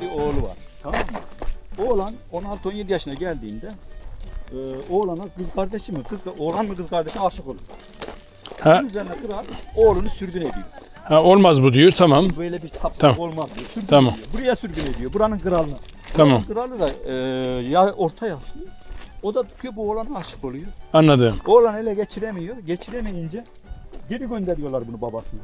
bir oğlu var. Tamam mı? Oğlan 16-17 yaşına geldiğinde e, oğlana kız kardeşi mi, kız, oğlan mı kız kardeşi aşık olur. Ha, Bunun üzerine kral oğlunu sürgün ediyor. ha olmaz bu diyor. Tamam. Böyle bir taptık Tamam. olmaz diyor. Sürgün Tamam. ediyor. Buraya sürgün ediyor. Buranın kralına. Tamam. Kralı da e, ya orta yaşlı. O da tutuyor bu oğlana aşık oluyor. Anladım. Oğlan ele geçiremiyor. Geçiremeyince geri gönderiyorlar bunu babasına.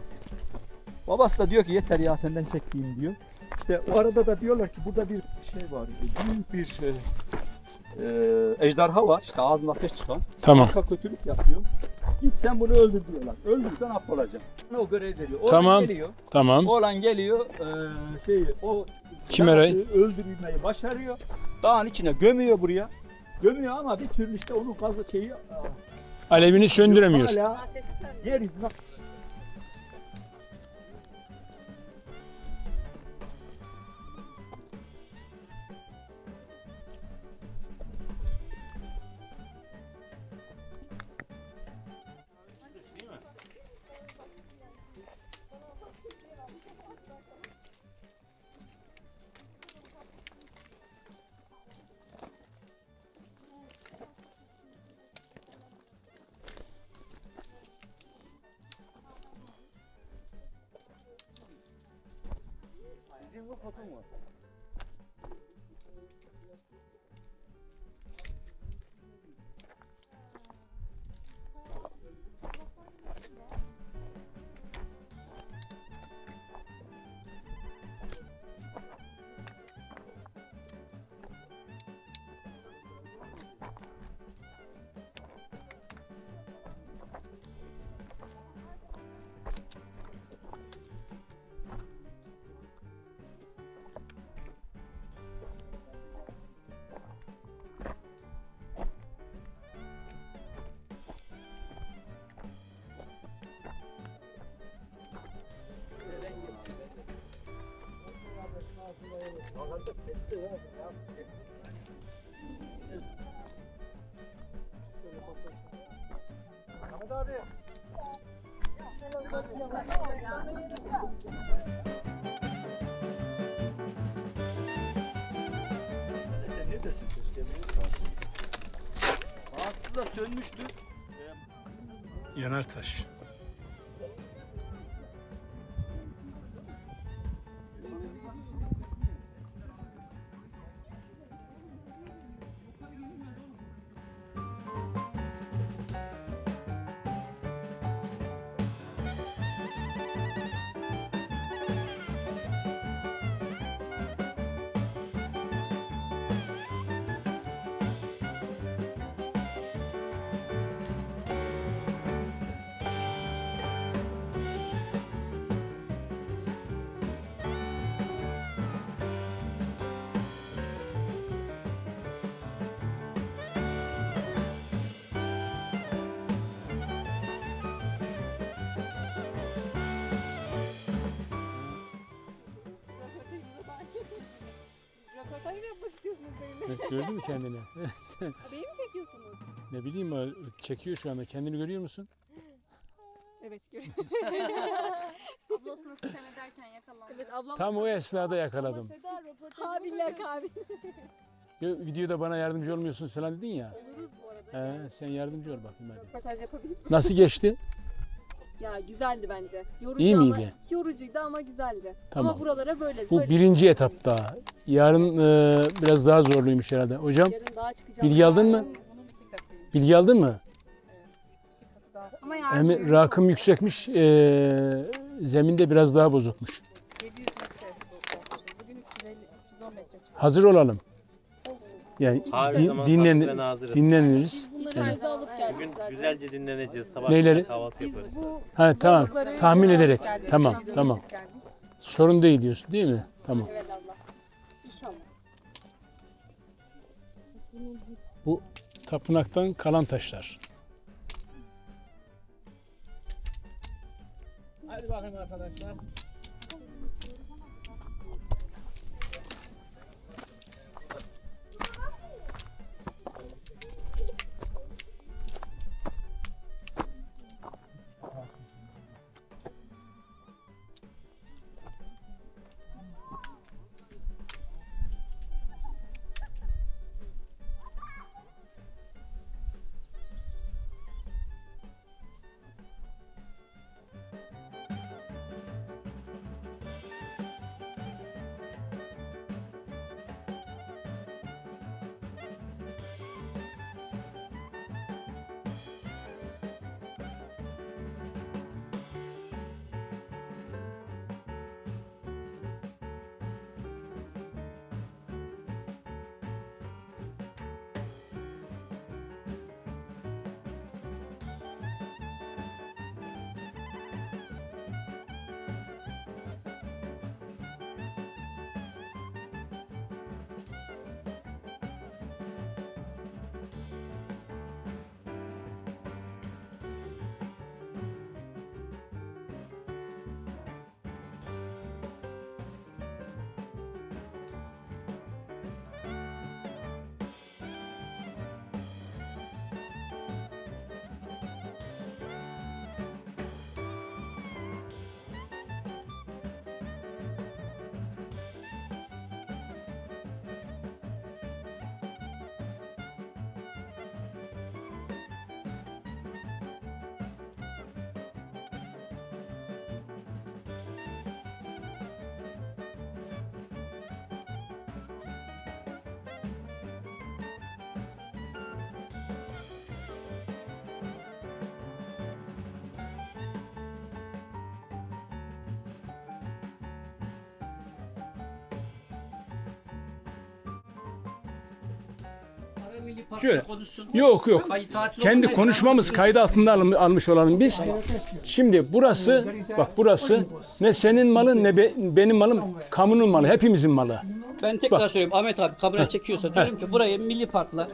Babası da diyor ki yeter ya senden çektiğim diyor. İşte o arada da diyorlar ki burada bir şey var. Büyük bir şey, e, ejderha var. İşte ağzında ateş çıkan. Tamam. Arka kötülük yapıyor. Git sen bunu öldür diyorlar. Öldürsen affolacaksın. O görev veriyor. Oğlan Tamam. geliyor. Tamam. Oğlan geliyor. E, şeyi o yaratığı öldürmeyi başarıyor. Dağın içine gömüyor buraya. Gömüyor ama bir türlü işte onun fazla şeyi Alevini söndüremiyor. Hala yeryüzüne Bizim bu foto mu? Ahmet abi. Da sönmüştü. Yanar istiyorsunuz benimle? Gördün mü kendini? Beni mi çekiyorsunuz? ne bileyim o çekiyor şu anda. Kendini görüyor musun? Evet görüyorum. Ablasına sitem ederken yakalandı. Evet ablam. Tam o esnada yakaladım. Seda röportajı Kabiller kabil. Ya, videoda bana yardımcı olmuyorsun falan dedin ya. Oluruz bu arada. He, sen yardımcı ol bakayım hadi. Röportaj yapabilir Nasıl geçti? Ya güzeldi bence. Yorucu İyi ama, miydi? Yorucuydu ama güzeldi. Tamam. Ama buralara böyle. Bu böyle birinci etapta. Yarın e, biraz daha zorluymuş herhalde. Hocam Yarın daha çıkacağım. bilgi aldın mı? Bunun iki katıyım. Bilgi aldın mı? Daha. Ama yani Hem rakım yüksekmiş, e, zeminde biraz daha bozukmuş. 700 metre olmuş. Bugün 350, 310 metre çıktı. Hazır olalım. Yani Her din- zaman dinlen- hazırız. dinleniriz. Bunları Evet. bize alıp geldik Bugün zaten. güzelce dinleneceğiz. Sabah Neyleri? kahvaltı Biz yaparız. bu Ha tamam. zorlukları Tahmin alıp ederek. geldik. Tamam, Tahmin tamam. geldik. Sorun değil diyorsun değil mi? Tamam. Evet Allah. İnşallah. Tapınaktan kalan taşlar. Hadi bakayım arkadaşlar. Şöyle. Yok yok. Kendi konuşmamız kaydı altında almış olalım biz. Şimdi burası bak burası ne senin malın ne be- benim malım kamunun malı hepimizin malı. Ben tekrar söylüyorum Ahmet abi kamera çekiyorsa diyorum ki burayı Milli Park'la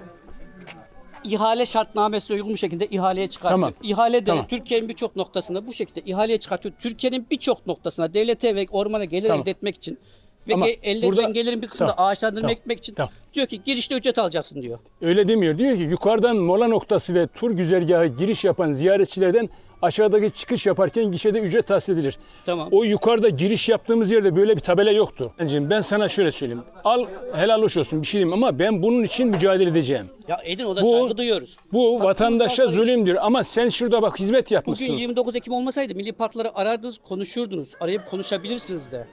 ihale şartnamesi uygun bir şekilde ihaleye çıkartıyor. Tamam. İhale de Tamam. Türkiye'nin birçok noktasında bu şekilde ihaleye çıkartıyor. Türkiye'nin birçok noktasına devlete ve ormana gelir Tamam. elde etmek için ve Ama ge- elde burada- gelirin bir kısmını Tamam. ağaçlandırma Tamam. ekmek için Tamam. diyor ki girişte ücret alacaksın diyor. Öyle demiyor. Diyor ki yukarıdan mola noktası ve tur güzergahı giriş yapan ziyaretçilerden aşağıdaki çıkış yaparken gişede ücret tahsil edilir. Tamam. O yukarıda giriş yaptığımız yerde böyle bir tabela yoktu. Bence Ben sana şöyle söyleyeyim. Al helal hoş olsun bir şey diyeyim ama ben bunun için mücadele edeceğim. Ya edin o da Bu- saygı duyuyoruz. Bu vatandaşa bunu zulümdür ama sen şurada bak hizmet yapmışsın. Bugün 29 Ekim olmasaydı milli parkları arardınız, konuşurdunuz. Arayıp konuşabilirsiniz de.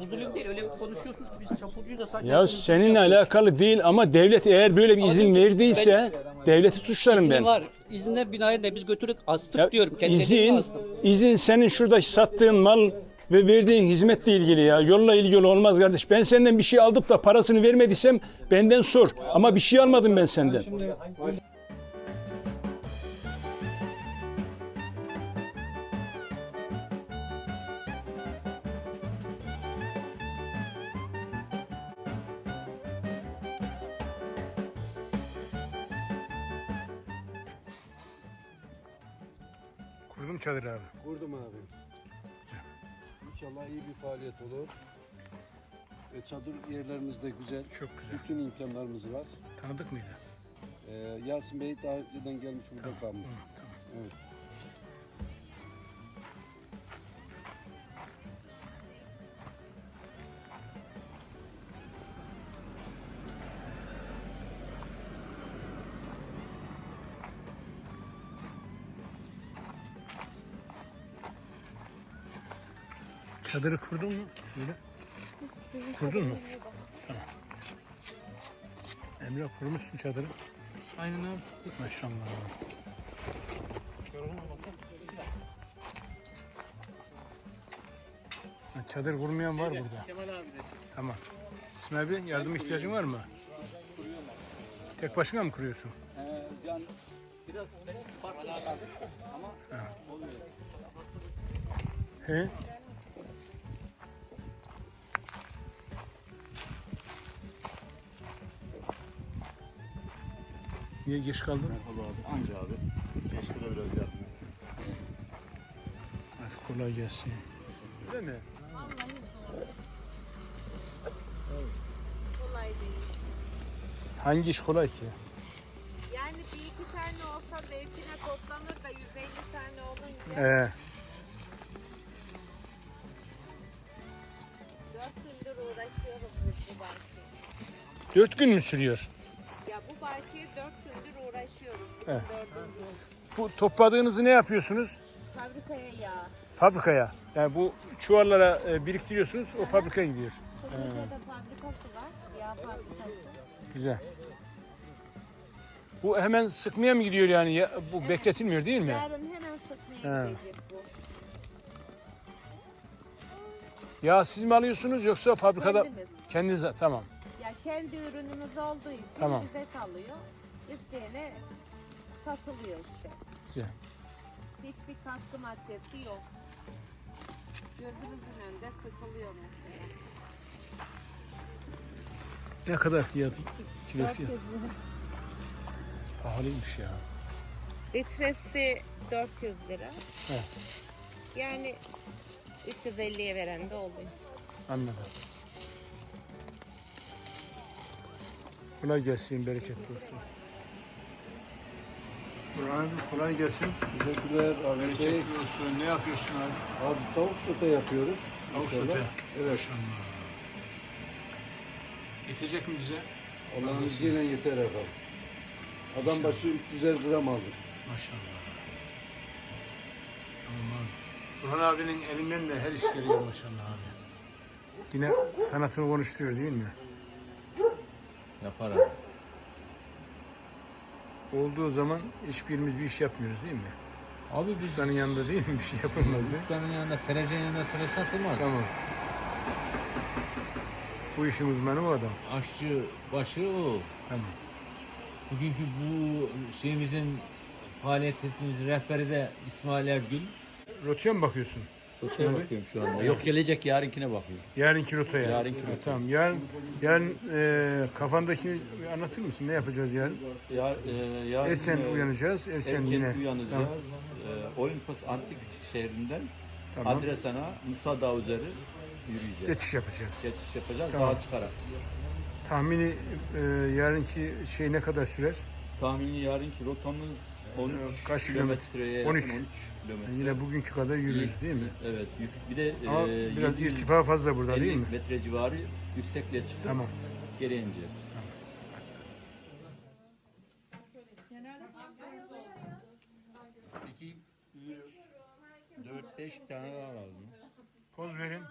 Bu zulüm değil. Öyle konuşuyorsunuz ki biz çapulcuyu da sanki... Ya seninle alakalı değil ama devlet eğer böyle bir izin verdiyse devleti suçlarım İzni ben. var. İzinler binaen de biz götürdük astık Ya diyorum. Kendi ellerimle izin, astım. izin senin şurada sattığın mal ve verdiğin hizmetle ilgili ya. Yolla ilgili olmaz kardeş. Ben senden bir şey aldıp da parasını vermediysem benden sor. Ama bir şey almadım ben senden. Çadır abi. Vurdum abi. İnşallah iyi bir faaliyet olur. Ve çadır yerlerimiz de güzel. Çok güzel. Bütün imkanlarımız var. Tanıdık mıydı? Ee, Yasin Bey daha önceden gelmiş burada kalmış. Evet. Çadırı kurdun mu? Şöyle. Kurdun mu? Tamam. Emre kurmuşsun çadırı. Aynen abi. Maşallah. Ha, Çadır kurmayan var burada. Kemal abi de. Tamam. İsmail Bey yardım ihtiyacın var mı? Tek başına mı kuruyorsun? yani biraz farklı ama He? Niye geç kaldın? Merhaba abi. Anca abi. De biraz yardım et. Hadi kolay gelsin. Öyle mi? Kolay değil. Hangi iş kolay ki? Yani bir iki tane olsa zevkine toplanır da 150 tane olunca Ee, 4 gündür uğraşıyoruz biz bu bahçeye. dört gün mü sürüyor? Ya bu bahçeye 4 gündür uğraşıyoruz. Evet. Bu topladığınızı ne yapıyorsunuz? Fabrikaya yağ. Fabrikaya. Yani bu çuvallara e, biriktiriyorsunuz, o fabrikaya gidiyor. Kızılca'da fabrikası var. Yağ fabrikası. Güzel. Bu hemen sıkmaya mı gidiyor yani? Ya, bu bekletilmiyor değil mi? Yarın hemen sıkmaya He. gidecek bu. Ya siz mi alıyorsunuz yoksa fabrikada Kendimiz. kendiniz tamam. Ya kendi ürünümüz olduğu için Tamam. bize kalıyor. İsteyene satılıyor işte. Güzel. Hiçbir katkı maddesi yok. Gözümüzün önünde sıkılıyor mesela. Ne kadar fiyat? Kilo 400 fiyat. Pahalıymış ya. Litresi 400 lira. Evet. Yani 350'ye veren de oluyor. Anladım. Kolay gelsin, bereketli olsun. Burhan abi kolay gelsin. Teşekkürler Ahmet Bey. Bereketli olsun. Ne yapıyorsun abi? Abi tavuk sote yapıyoruz. Tavuk sote. Evet. Maşallah. Yetecek mi bize? Allah'ın izniyle yeter efendim. Adam başı 300'er gram aldık. Maşallah. Tamam abi. Burhan abinin elinden de her iş geliyor maşallah abi. Yine sanatını konuşturuyor değil mi? Yapar abi. Olduğu zaman hiçbirimiz bir iş yapmıyoruz değil mi? Abi biz Ustanın yanında değil mi bir şey yapılmaz ya? ustanın yanında, tereceğin yanında tere satılmaz. Tamam. Bu işin uzmanı o adam. Aşçı başı o. Tamam. Bugünkü bu şeyimizin faaliyetimizin rehberi de İsmail Ergün. Rotaya mı bakıyorsun? Rotaya bakıyorum şu anda. Yok gelecek yarınkine bakıyorum. Yarınki rotaya. Yarınki rotaya. Tamam. Yarın, yarın e, kafandaki anlatır mısın? Ne yapacağız yarın? Yar, e, yarın, Erken e, uyanacağız. Erken, erken yine. uyanacağız. Tamam. E, Olimpos Antik şehrinden Tamam. Adresana Musa Dağı üzeri yürüyeceğiz. Geçiş yapacağız. Geçiş yapacağız Tamam. dağa çıkarak. Tahmini e, yarınki şey ne kadar sürer? Tahmini yarınki rotamız 13 Kaç kilometreye 13. yakın 13 kilometre. Yine bugünkü kadar yürürüz değil mi? Evet. yük- Bir de Ama e, biraz 750 irtifa fazla burada değil mi? metre civarı yüksekliğe çıkıp Tamam. geri ineceğiz. Poz verin.